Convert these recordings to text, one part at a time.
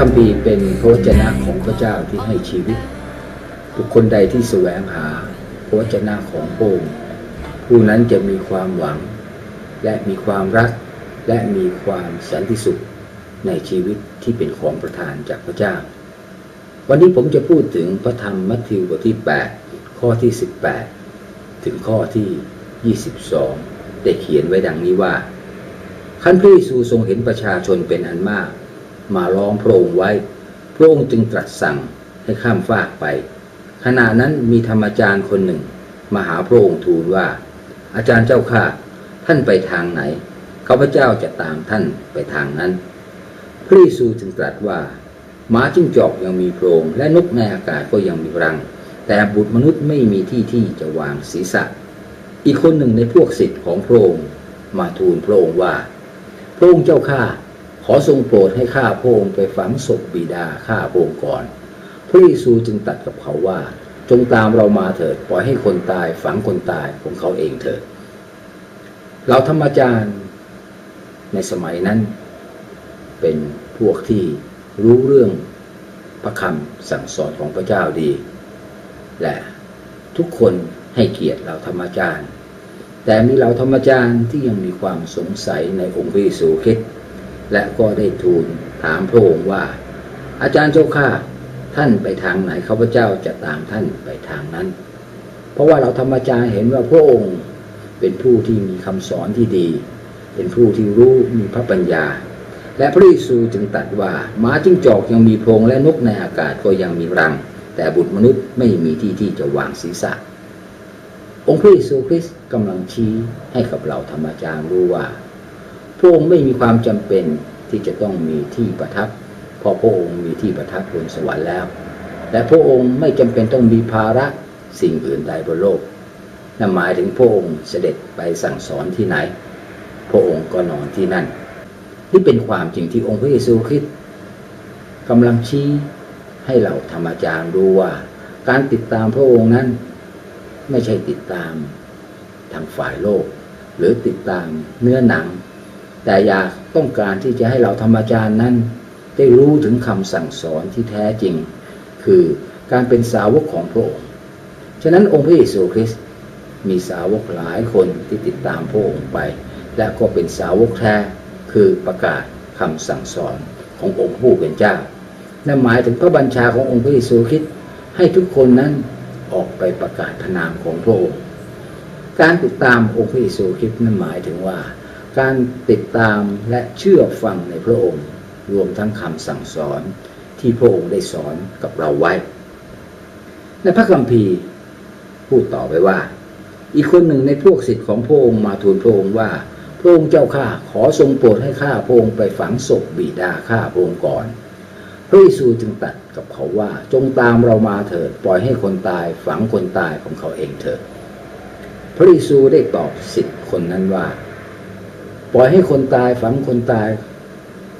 คัมภีร์เป็นพระวจนะของพระเจ้าที่ให้ชีวิตบุคคลใดที่แสวงหาพระวจนะของพระองค์ผู้นั้นจะมีความหวัง และมีความรัก และมีความสันติสุขในชีวิตที่เป็นของประทานจากพระเจ้า วันนี้ผมจะพูดถึงพระธรรมมัทธิวบทที่ 8 ข้อที่ 18 ถึงข้อที่ 22 ได้เขียนไว้ดังนี้ว่าขั้นพระเยซูทรงเห็นประชาชนเป็นอันมาก มาล้อมพระองค์ไว้ พระองค์จึงตรัสสั่งให้ข้ามฟากไป ขณะนั้นมีธรรมจารย์คนหนึ่ง มาหาพระองค์ทูลว่า อาจารย์เจ้าข้าท่านไปทางไหนข้าพเจ้าจะตามท่านไปทางนั้น พระเยซูจึงตรัสว่าหมาจิ้งจอกยังมีโพรงและนกในอากาศก็ยังมีรัง แต่บุตรมนุษย์ไม่มีที่ที่จะวางศีรษะ อีกคนหนึ่งในพวกศิษย์ของพระองค์มาทูลพระองค์ว่า พระองค์เจ้าข้า ขอทรงโปรดให้ข้าพระองค์ไปฝังศพบิดาข้าพระองค์ก่อน พระเยซูจึงตัดกับเขาว่า จงตามเรามาเถิด ปล่อยให้คนตายฝังคนตายของเขาเองเถิด เราธรรมจารย์ในสมัยนั้น เป็นพวกที่รู้เรื่องพระคำสั่งสอนของพระเจ้าดี และทุกคนให้เกียรติเราธรรมจารย์ แต่มีเราธรรมจารย์ที่ยังมีความสงสัยในองค์พระเยซูคริสต์ และก็ได้ทูลถามพระองค์ว่า อาจารย์เจ้าข้าท่านไปทางไหนข้าพเจ้าจะตามท่านไปทางนั้น เพราะว่าเราธรรมจารย์เห็นว่าพระองค์เป็นผู้ที่มีคำสอนที่ดี เป็นผู้ที่รู้มีพระปัญญา และพระเยซูจึงตรัสว่าหมาจิ้งจอกยังมีโพรงและนกในอากาศก็ยังมีรัง แต่บุตรมนุษย์ไม่มีที่ที่จะวางศีรษะ องค์พระเยซูคริสต์กำลังชี้ให้กับเราธรรมจารย์รู้ว่า พระองค์ไม่มีความจำเป็นที่จะต้องมีที่ประทับเพราะพระองค์มีที่ประทับบนสวรรค์แล้ว และพระองค์ไม่จำเป็นต้องมีภาระสิ่งอื่นใดบนโลกนั่นหมายถึงพระองค์เสด็จไปสั่งสอนที่ไหน พระองค์ก็นอนที่นั่นที่เป็นความจริงที่องค์พระเยซูคริสต์กำลังชี้ให้เราธรรมจารย์รู้ว่า การติดตามพระองค์นั้น ไม่ใช่ติดตามทางฝ่ายโลก หรือติดตามเนื้อหนัง แต่อยากต้องการที่จะให้เราธรรมจารย์นั้น ได้รู้ถึงคำสั่งสอนที่แท้จริง คือการเป็นสาวกของพระองค์ ฉะนั้นองค์พระเยซูคริสต์มีสาวกหลายคนที่ติดตามพระองค์ไป และก็เป็นสาวกแท้คือประกาศคำสั่งสอนขององค์ผู้เป็นเจ้านั่นหมายถึงพระบัญชาขององค์พระเยซูคริสต์ให้ทุกคนนั้นออกไปประกาศพระนามของพระองค์ การติดตามองค์พระเยซูคริสต์นั่นหมายถึงว่า การติดตามและเชื่อฟังในพระองค์ รวมทั้งคำสั่งสอนที่พระองค์ได้สอนกับเราไว้ ในพระคัมภีร์พูดต่อไปว่า อีกคนหนึ่งในพวกศิษย์ของพระองค์มาทูลพระองค์ว่า พระองค์เจ้าข้าขอทรงโปรดให้ข้าพระองค์ไปฝังศพบิดาข้าพระองค์ก่อนพระเยซูจึงตรัสกับเขาว่าจงตามเรามาเถิดปล่อยให้คนตายฝังคนตายของเขาเองเถิดพระเยซูได้ตอบสิทธิ์คนนั้นว่า ปล่อยให้คนตายฝังคนตาย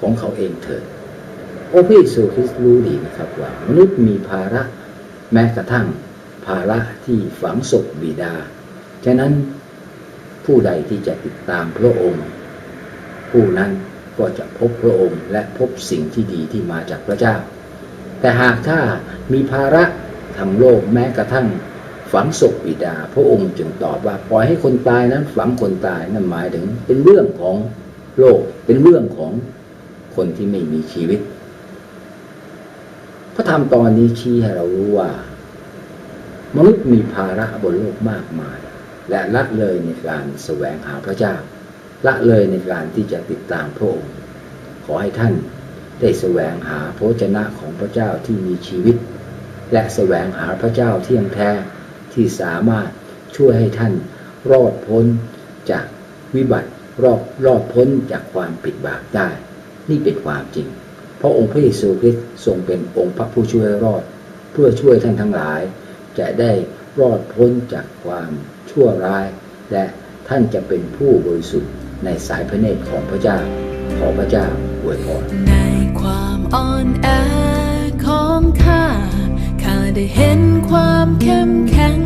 ของเขาเองเถิดโอ้พระเยซูคริสต์รู้ดีนะครับว่ามนุษย์มีภาระแม้กระทั่งภาระที่ฝังศพบิดา ฉะนั้นผู้ใดที่จะติดตามพระองค์ ผู้นั้นก็จะพบพระองค์และพบสิ่งที่ดีที่มาจากพระเจ้า แต่หากถ้ามีภาระทางโลกแม้กระทั่ง ฝังศพบิดา พระองค์จึงตอบว่าปล่อยให้คนตายนั้น ฝังคนตายนั่นหมายถึง เป็นเรื่องของโลก เป็นเรื่องของคนที่ไม่มีชีวิต พระธรรมตอนนี้ชี้ให้เรารู้ว่า มนุษย์มีภาระบนโลกมากมาย และละเลยในการแสวงหาพระเจ้า ละเลยในการที่จะติดตามพระองค์ ขอให้ท่านได้แสวงหาพระชนะของพระเจ้าที่มีชีวิต และแสวงหาพระเจ้าเที่ยงแท้ ที่สามารถช่วยให้ท่านรอดพ้นจากวิบัติรอดรอดพ้นจากความผิดบาปได้ นี่เป็นความจริง เพราะองค์พระเยซูคริสต์ทรงเป็นองค์พระผู้ช่วยรอด เพื่อช่วยท่านทั้งหลาย จะได้รอดพ้นจากความชั่วร้าย และท่านจะเป็นผู้บริสุทธิ์ในสายพระเนตรของพระเจ้า ขอพระเจ้าอวยพรในความอ่อนแอของข้าข้า ได้เห็นความเข้มแข็ง